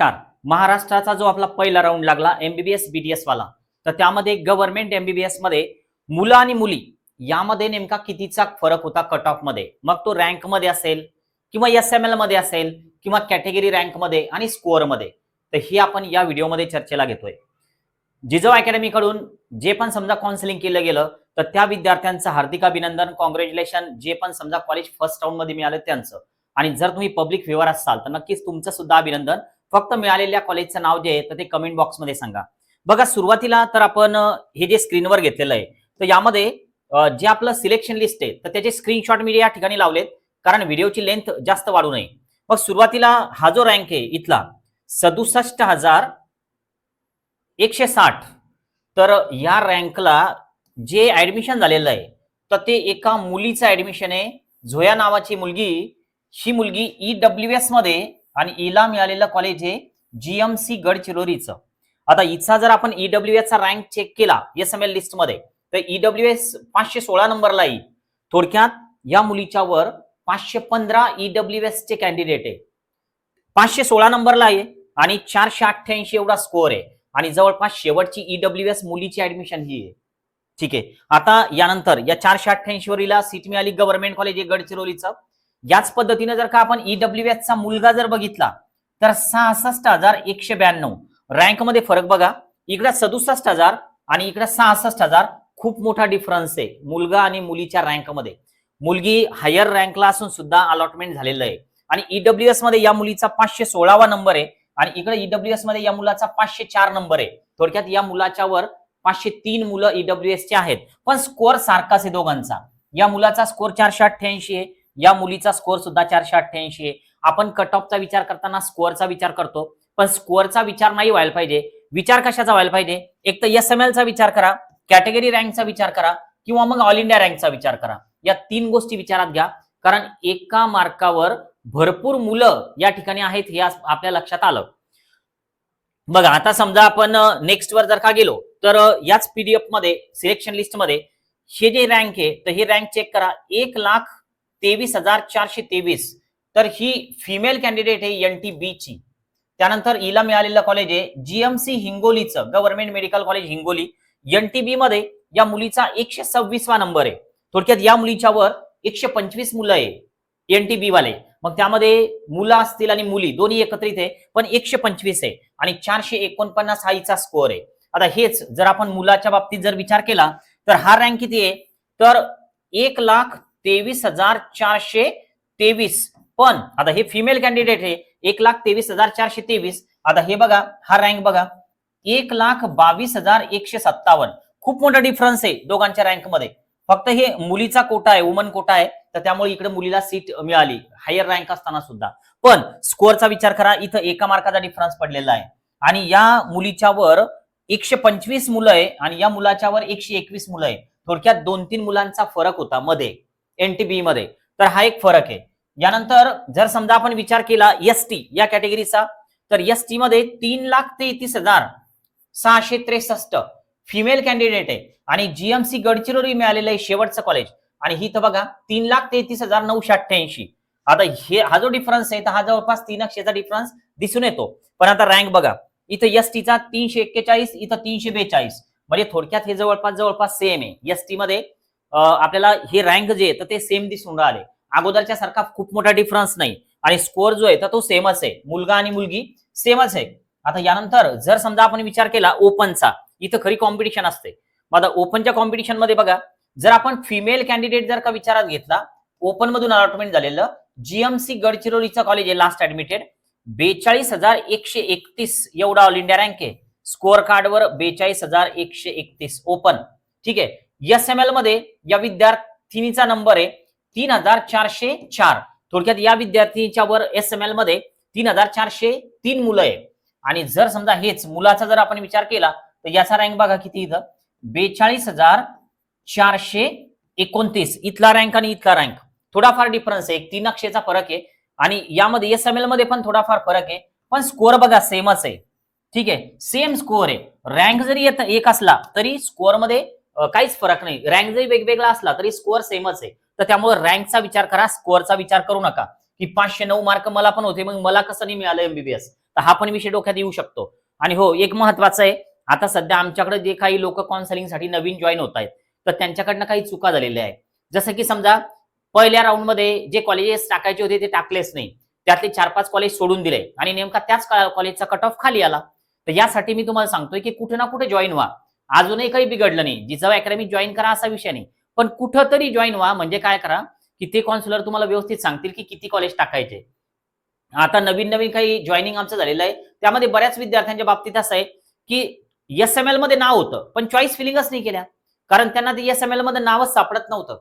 नमस्कार. महाराष्ट्राचा जो आपला पहिला राऊंड लागला एमबीबीएस बीडीएस वाला तर त्यामध्ये गव्हर्नमेंट एमबीबीएसमध्ये मुलं आणि मुली यामध्ये नेमका कितीचा फरक होता कट ऑफमध्ये? मग तो रँकमध्ये असेल किंवा एस एम एलमध्ये असेल किंवा कॅटेगरी रँकमध्ये आणि स्कोअरमध्ये तर ही आपण या व्हिडिओमध्ये चर्चेला घेतोय. जिजव अकॅडमीकडून जे पण समजा काउन्सिलिंग केलं गेलं तर त्या विद्यार्थ्यांचं हार्दिक अभिनंदन कॉंग्रॅच्युलेशन जे पण समजा कॉलेज फर्स्ट राऊंडमध्ये मिळालं त्यांचं. आणि जर तुम्ही पब्लिक फेवर असाल तर नक्कीच तुमचं सुद्धा अभिनंदन. फक्त मिळालेल्या कॉलेजचं नाव जे आहे तर ते कमेंट बॉक्समध्ये सांगा. बघा सुरुवातीला तर आपण हे जे स्क्रीनवर घेतलेलं आहे तर यामध्ये जे आपलं सिलेक्शन लिस्ट आहे तर त्याचे स्क्रीनशॉट मी या ठिकाणी लावलेत कारण व्हिडिओची लेंथ जास्त वाढू नये. मग सुरुवातीला हा जो रँक आहे इथला सदुसष्ट हजार एकशे साठ. तर या रँकला जे ऍडमिशन झालेलं आहे तर ते एका मुलीचं ऍडमिशन आहे. झोया नावाची मुलगी ही मुलगी ई एसमध्ये आणि एला मिळालेलं कॉलेज आहे जीएमसी गडचिरोलीचं. आता इथचा जर आपण ईडब्ल्यू एस चा रँक चेक केला एस एम एल लिस्टमध्ये तर ईडब्ल्यू एस पाचशे सोळा नंबरला येईल. थोडक्यात या मुलीच्या वर पाचशे पंधरा ईडब्ल्यू एस चे कॅन्डिडेट आहे. पाचशे सोळा नंबरला आहे आणि चारशे अठ्ठ्याऐंशी एवढा स्कोअर आहे. आणि जवळपास शेवटची ईडब्ल्यू एस मुलीची ऍडमिशन ही आहे. ठीक आहे. आता यानंतर या चारशे अठ्ठ्याऐंशी वरीला सीट मिळाली गव्हर्नमेंट कॉलेज आहे गडचिरोलीचं. याच पद्धतीने जर का आपण ईडब्ल्यू एसचा मुलगा जर बघितला तर सहासष्ट हजार एकशे ब्याण्णव. रँकमध्ये फरक बघा. इकडे सदुसष्ट हजार आणि इकडे सहासष्ट हजार खूप मोठा डिफरन्स आहे मुलगा आणि मुलीच्या रँकमध्ये मुलगी हायर रँकला असून सुद्धा अलॉटमेंट झालेलं आहे. आणि ईडब्ल्यू एसमध्ये या मुलीचा पाचशे सोळावा नंबर आहे आणि इकडे ईडब्ल्यू एसमध्ये या मुलाचा पाचशे चार नंबर आहे. थोडक्यात या मुलाच्या वर पाचशे तीन मुलं ईडब्ल्यू एस चे आहेत. पण स्कोअर सारखाच आहे दोघांचा. या मुलाचा स्कोअर चारशे अठ्ठ्याऐंशी आहे. या मुलीचा स्कोअर सुद्धा चारशे अठ्ठ्याऐंशी आहे. आपण कट ऑफचा विचार करताना स्कोअरचा विचार करतो. पण स्कोअरचा विचार नाही व्हायला पाहिजे. विचार कशाचा व्हायला पाहिजे? एक तर एस एम चा विचार करा कॅटेगरी रँकचा विचार करा किंवा मग ऑल इंडिया रँकचा विचार करा. या तीन गोष्टी विचारात घ्या. कारण एका मार्कावर भरपूर मुलं या ठिकाणी आहेत हे आपल्या लक्षात आलं. बघा आता समजा आपण नेक्स्ट वर जर का गेलो तर याच पीडीएफमध्ये सिलेक्शन लिस्टमध्ये हे जे रँक आहे तर हे रँक चेक करा. एक लाख तेवीस हजार चारशे तेवीस. तर ही फिमेल कॅन्डिडेट आहे एन टी बी ची. त्यानंतर हिला मिळालेलं कॉलेज आहे GMC हिंगोलीचं government medical college Hingoli. N T B मध्ये या मुलीचा एकशे सव्वीसवा नंबर आहे. थोडक्यात या मुलीच्या वर एकशे पंचवीस मुलं आहे एन टी बी वाले. मग त्यामध्ये मुलं असतील आणि मुली दोन्ही एकत्रित आहे पण एकशे पंचवीस आहे आणि चारशे एकोणपन्नास हा हिचा स्कोअर आहे. आता हेच जर आपण मुलाच्या बाबतीत जर विचार केला तर हा रँक किती आहे? तर एक लाख तेवीस हजार चारशे तेवीस. पण आता हे फिमेल कॅन्डिडेट आहे एक लाख तेवीस हजार चारशे तेवीस. आता हे बघा हा रँक बघा. एक लाख बावीस हजार एकशे सत्तावन्न. खूप मोठा डिफरन्स आहे दोघांच्या रँकमध्ये. फक्त हे मुलीचा कोटा आहे वुमन कोटा आहे. तर त्यामुळे इकडे मुलीला सीट मिळाली. हायर रँक असताना सुद्धा. पण स्कोअरचा विचार करा इथं एका मार्काचा डिफरन्स पडलेला आहे. आणि या मुलीच्या वर एकशे पंचवीस मुलं आहे आणि या मुलाच्या वर एकशे एकवीस मुलं आहे. थोडक्यात दोन तीन मुलांचा फरक होता मध्ये. एनटीबी मध्ये. तर हा एक फरक आहे. यानंतर जर समजा आपण विचार केला एस टी या कॅटेगरीचा तर एस टी मध्ये तीन लाख तेहतीस हजार सहाशे त्रेसष्ट फिमेल कॅन्डिडेट आहे. आणि जीएमसी गडचिरोली मिळालेलं आहे शेवटचं कॉलेज आणि ही तर बघा तीन लाख तेहतीस हजार नऊशे अठ्ठ्याऐंशी. आता हे हा जो डिफरन्स आहे तर हा जवळपास तीन अक्षेचा डिफरन्स दिसून येतो. पण आता रँक बघा. इथं एस टीचा तीनशे एक्केचाळीस इथं तीनशे बेचाळीस. म्हणजे थोडक्यात हे जवळपास जवळपास सेम आहे. एस टी मध्ये आपल्याला हे रँक जे आहे तर ते सेम दिसून राहिले. अगोदरच्या सारखा खूप मोठा डिफरन्स नाही. आणि स्कोअर जो आहे तर तो सेमच आहे. मुलगा आणि मुलगी सेमच आहे. आता यानंतर जर समजा आपण विचार केला ओपनचा इथं खरी कॉम्पिटिशन असते. मग आता ओपनच्या कॉम्पिटिशनमध्ये बघा जर आपण फिमेल कॅन्डिडेट जर का विचारात घेतला ओपन मधून अलॉटमेंट झालेलं जीएमसी गडचिरोलीचं कॉलेज आहे लास्ट ऍडमिटेड बेचाळीस हजार एकशे एकतीस एवढा ऑल इंडिया रँक आहे. स्कोअर कार्डवर बेचाळीस हजार एकशे एकतीस ओपन ठीक आहे? एस एम एलमध्ये या विद्यार्थिनीचा नंबर आहे तीन हजार चारशे चार. थोडक्यात या विद्यार्थिनीच्या वर एस एम एलमध्ये तीन हजार चारशे तीन मुलं आहे. आणि जर समजा हेच मुलाचा जर आपण विचार केला तर याचा रँक बघा किती इथं. बेचाळीस हजार चारशे एकोणतीस. इथला रँक आणि इथला रँक थोडाफार डिफरन्स आहे. एक तीन अक्षेचा फरक आहे. आणि यामध्ये एस एम एलमध्ये पण थोडाफार फरक आहे. पण स्कोअर बघा सेमच आहे. ठीक आहे. सेम स्कोअर आहे. रँक जरी येत एक असला तरी स्कोअरमध्ये काहीच फरक नाही. रँक जरी वेगवेगळा असला तरी स्कोअर सेमच आहे. तर त्यामुळे रँकचा विचार करा स्कोअरचा विचार करू नका. की पाचशे नऊ मार्क मला पण होते मग मला कसं नाही मिळालं एमबीबीएस तर हा पण विषय डोक्यात येऊ शकतो. आणि हो एक महत्वाचं आहे आता सध्या आमच्याकडे जे काही लोक काउन्सिलिंगसाठी नवीन जॉईन होत आहेत तर त्यांच्याकडनं काही चुका झालेल्या आहेत. जसं की समजा पहिल्या राऊंडमध्ये जे कॉलेजेस टाकायचे होते ते टाकलेच नाही. त्यातले चार पाच कॉलेज सोडून दिले. आणि नेमका त्याच कॉलेजचा कट ऑफ खाली आला. तर यासाठी मी तुम्हाला सांगतोय की कुठे ना कुठे जॉईन व्हा. अजूनही काही बिघडलं नाही. जिजाऊ अकॅडमी जॉईन करा असा विषय नाही. पण कुठंतरी जॉईन व्हा. म्हणजे काय करा? की ते कॉन्सुलर तुम्हाला व्यवस्थित सांगतील की किती कॉलेज टाकायचे. आता नवीन नवीन काही जॉईनिंग आमचं झालेलं आहे. त्यामध्ये बऱ्याच विद्यार्थ्यांच्या बाबतीत असं आहे की एस एम एलमध्ये नाव होतं पण चॉईस फिलिंगच नाही केल्या. कारण त्यांना ते एस एम एलमध्ये नावच सापडत नव्हतं.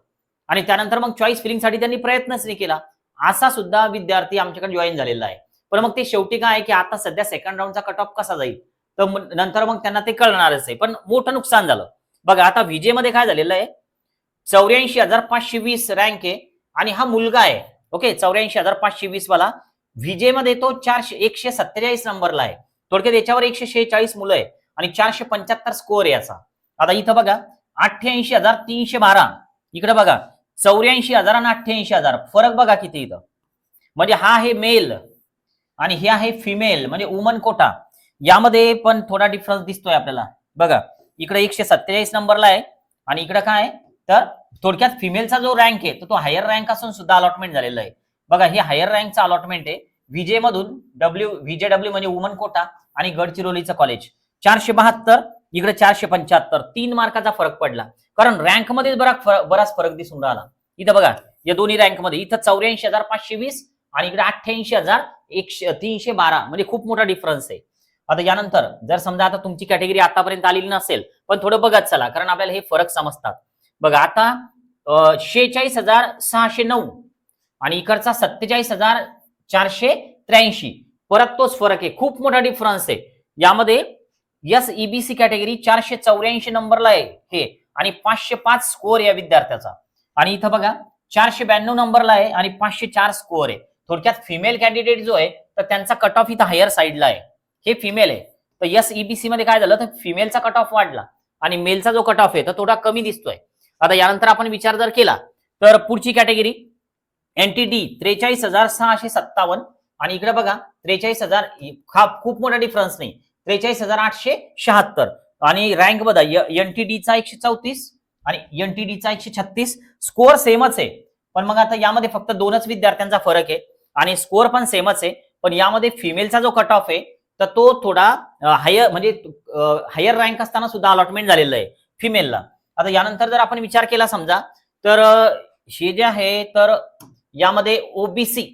आणि त्यानंतर मग चॉईस फिलिंगसाठी त्यांनी प्रयत्नच नाही केला. असा सुद्धा विद्यार्थी आमच्याकडे जॉईन झालेला आहे. पण मग ते शेवटी काय आहे की आता सध्या सेकंड राऊंडचा कट ऑफ कसा जाईल? तर नंतर मग त्यांना ते कळणारच आहे. पण मोठं नुकसान झालं. बघा आता विजेमध्ये काय झालेलं आहे? चौऱ्याऐंशी हजार पाचशे वीस रँक आहे आणि हा मुलगा आहे. ओके चौऱ्याऐंशी हजार पाचशे वीस वाला. विजेमध्ये तो चारशे एकशे सत्तेचाळीस नंबरला आहे. थोडक्यात याच्यावर एकशे शेहेचाळीस मुलं आहे आणि चारशे पंच्याहत्तर स्कोअर आहे याचा. आता इथं बघा अठ्ठ्याऐंशी हजार तीनशे बारा. इकडे बघा चौऱ्याऐंशी हजार आणि अठ्ठ्याऐंशी हजार. फरक बघा किती इथं. म्हणजे हा आहे मेल आणि हे आहे फिमेल म्हणजे वुमन कोटा. यामध्ये पण थोडा डिफरन्स दिसतोय आपल्याला. बघा इकडे एकशे सत्तेचाळीस नंबरला आहे आणि इकडे काय तर थोडक्यात फिमेलचा जो रँक आहे तो तो हायर रँक असून सुद्धा अलॉटमेंट झालेला आहे. बघा हे हायर रँकचा अलॉटमेंट आहे. विजय मधून डब्ल्यू विजे डब्ल्यू म्हणजे वुमन कोटा आणि गडचिरोलीचं कॉलेज चारशे बहात्तर इकडे चारशे पंच्याहत्तर. तीन मार्काचा फरक पडला. कारण रँकमध्ये बराच फरक बराच फरक दिसून राहिला. इथं बघा या दोन्ही रँकमध्ये. इथं चौऱ्याऐंशी हजार पाचशे वीस आणि इकडे अठ्ठ्याऐंशी हजार एकशे तीनशे बारा. म्हणजे खूप मोठा डिफरन्स आहे. आता यानंतर जर समजा आता तुमची कॅटेगरी आतापर्यंत आलेली नसेल पण थोडं बघत चला कारण आपल्याला हे फरक समजतात. बघा आता शेहेचाळीस हजार सहाशे नऊ आणि इकडचा सत्तेचाळीस हजार चारशे त्र्याऐंशी. परत तोच फरक आहे. खूप मोठा डिफरन्स आहे. यामध्ये यस ईबीसी कॅटेगरी चारशे चौऱ्याऐंशी नंबरला आहे हे आणि पाचशे पाच स्कोअर या विद्यार्थ्याचा. आणि इथं बघा चारशे ब्याण्णव नंबरला आहे आणि पाचशे चार स्कोअर आहे. थोडक्यात फिमेल कॅन्डिडेट जो आहे तर त्यांचा कट ऑफ इथं हायर साईडला आहे. हे फिमेल आहे. तर यस ईबीसी मध्ये काय झालं? तर फिमेलचा कट ऑफ वाढला. आणि मेलचा जो कट ऑफ आहे तर थोडा कमी दिसतोय. आता यानंतर आपण विचार जर केला तर पुढची कॅटेगरी एनटीडी त्रेचाळीस हजार सहाशे सत्तावन्न. आणि इकडे बघा त्रेचाळीस हजार हा खूप मोठा डिफरन्स नाही. त्रेचाळीस हजार आठशे शहात्तर. आणि रँक बघा एनटीडीचा एकशे चौतीस आणि एनटीडीचा एकशे छत्तीस. स्कोअर सेमच आहे. पण मग आता यामध्ये फक्त दोनच विद्यार्थ्यांचा फरक आहे. आणि स्कोअर पण सेमच आहे. पण यामध्ये फिमेलचा जो कट ऑफ आहे तर तो थोडा हायर म्हणजे हायर रँक असताना सुद्धा अलॉटमेंट झालेलं आहे फिमेलला आता यानंतर जर आपण विचार केला समजा तर हे जे आहे तर यामध्ये ओबीसी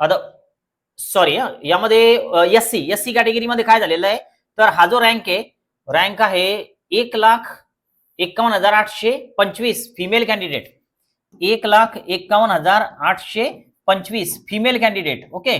आता सॉरी यामध्ये एस सी एस सी कॅटेगरीमध्ये काय झालेलं आहे तर हा जो रँक आहे रँक आहे एक लाख एकावन्न हजार आठशे पंचवीस फिमेल कॅन्डिडेट एक लाख एकावन्न हजार आठशे पंचवीस फिमेल कॅन्डिडेट ओके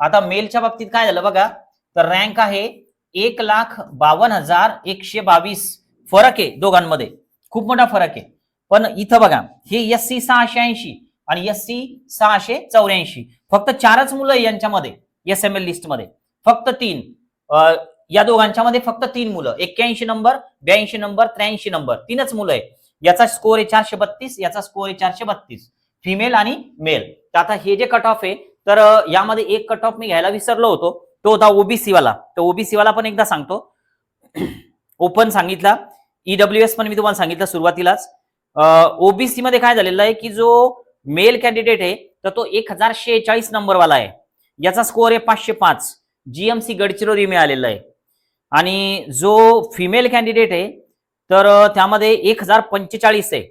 आता मेलच्या बाबतीत काय झालं बघा? तर रँक आहे एक लाख बावन्न हजार एकशे बावीस. फरक आहे दोघांमध्ये. खूप मोठा फरक आहे. पण इथं बघा हे एस सी सहाशे ऐंशी आणि एस सी सहाशे चौऱ्याऐंशी. फक्त चारच मुलं आहे यांच्यामध्ये एस एम एल लिस्टमध्ये फक्त तीन. या दोघांच्या मध्ये फक्त तीन मुलं. एक्क्याऐंशी नंबर ब्याऐंशी नंबर त्र्याऐंशी नंबर. तीनच मुलं आहे याचा स्कोर आहे चारशे बत्तीस याचा स्कोर आहे चारशे बत्तीस. फिमेल आणि मेल तर आता हे जे कट ऑफ आहे तर यामध्ये एक कट ऑफ मी घ्यायला विसरलो होतो. तो होता ओबीसी वाला. तर ओबीसी वाला पण एकदा सांगतो. ओपन सांगितला. ईडब्ल्यू एस पण मी तुम्हाला सांगितलं सुरुवातीलाच. ओबीसी मध्ये काय झालेलं आहे की जो मेल कॅन्डिडेट आहे तर तो एक हजार शेहेचाळीस नंबर वाला आहे. याचा स्कोअर आहे पाचशे पाच. जीएमसी गडचिरोली मिळालेला आहे. आणि जो फिमेल कॅन्डिडेट आहे तर त्यामध्ये एक हजार पंचेचाळीस आहे.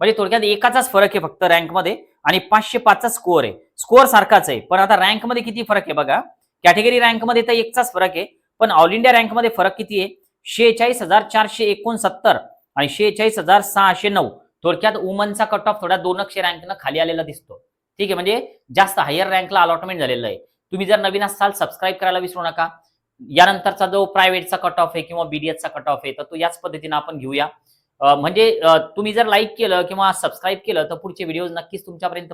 म्हणजे थोडक्यात एकाचाच फरक आहे फक्त रँकमध्ये आणि पाचशे पाचचा स्कोअर आहे. स्कोअर सारखाच आहे. पण आता रँकमध्ये किती फरक आहे बघा. कॅटेगरी रँकमध्ये तर एकचाच फरक आहे. पण ऑल इंडिया रँकमध्ये फरक किती आहे? शेहेचाळीस हजार चारशे एकोणसत्तर आणि शेहेचाळीस हजार सहाशे नऊ. थोडक्यात वुमनचा कट ऑफ थोडा दोन अक्षर रँकनं खाली आलेला दिसतो. ठीक आहे म्हणजे जास्त हायर रँकला अलॉटमेंट झालेलं आहे. तुम्ही जर नवीन असाल सबस्क्राईब करायला विसरू नका. यानंतरचा जो प्रायव्हेटचा कट ऑफ आहे किंवा बीडीएसचा कट ऑफ आहे तर तो याच पद्धतीने आपण घेऊया. म्हणजे तुम्ही जर लाईक केलं किंवा सबस्क्राईब केलं तर पुढचे व्हिडिओ नक्कीच तुमच्यापर्यंत